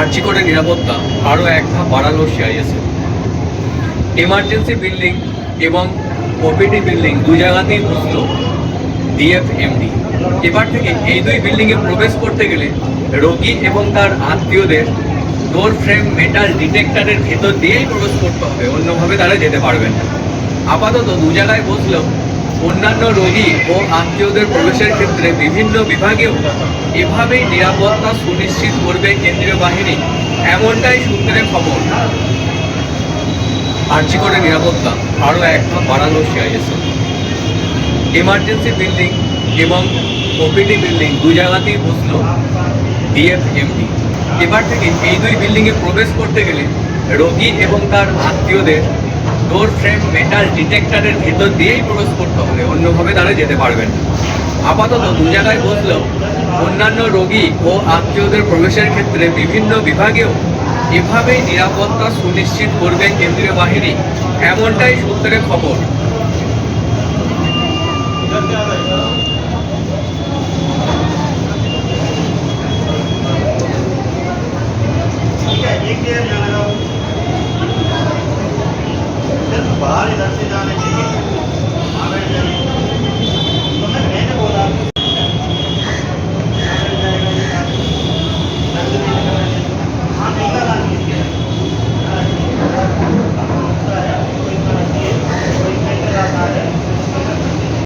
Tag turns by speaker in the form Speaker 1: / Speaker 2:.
Speaker 1: আর্জি করে নিরাপত্তা আরও এক ধাপ বাড়ালো সিআইএসএফ। এমার্জেন্সি বিল্ডিং এবং ওপিডি বিল্ডিং দু জায়গাতেই বসল ডিএফএমডি। এবার থেকে এই দুই বিল্ডিংয়ে প্রবেশ করতে গেলে রোগী এবং তার আত্মীয়দের ডোর ফ্রেম মেটাল ডিটেক্টরের ভেতর দিয়েই প্রবেশ করতে হবে, অন্যভাবে তারা যেতে পারবেন না। আপাতত দু জায়গায় বসলেও অন্যান্য রোগী ও আত্মীয়দের প্রবেশের ক্ষেত্রে বিভিন্ন বিভাগেও এভাবেই নিরাপত্তা সুনিশ্চিত করবে কেন্দ্রীয় বাহিনী। এমনটাই সূত্রে খবর। আর্জি করে নিরাপত্তা, আরও এক ধাপ বাড়ালো সিআইএসএফ। এমার্জেন্সি বিল্ডিং এবং ওপিডি বিল্ডিং দু জায়গাতেই বসল ডিএফএমডি। এবার থেকে এই দুই বিল্ডিংয়ে প্রবেশ করতে গেলে রোগী এবং তার আত্মীয়দের ডোর ফ্রেম মেটাল ডিটেক্টরের ভেতর দিয়েই প্রবেশ করতে হবে, অন্যভাবে তারা যেতে পারবেন আপাতত দু জায়গায় বসলেও অন্যান্য রোগী ও আত্মীয়দের প্রবেশের ক্ষেত্রে বিভিন্ন বিভাগেও এভাবেই নিরাপত্তা সুনিশ্চিত করবে কেন্দ্রীয় বাহিনী, এমনটাই সূত্রে খবর।
Speaker 2: बाहर इधर से जाने चाहिए।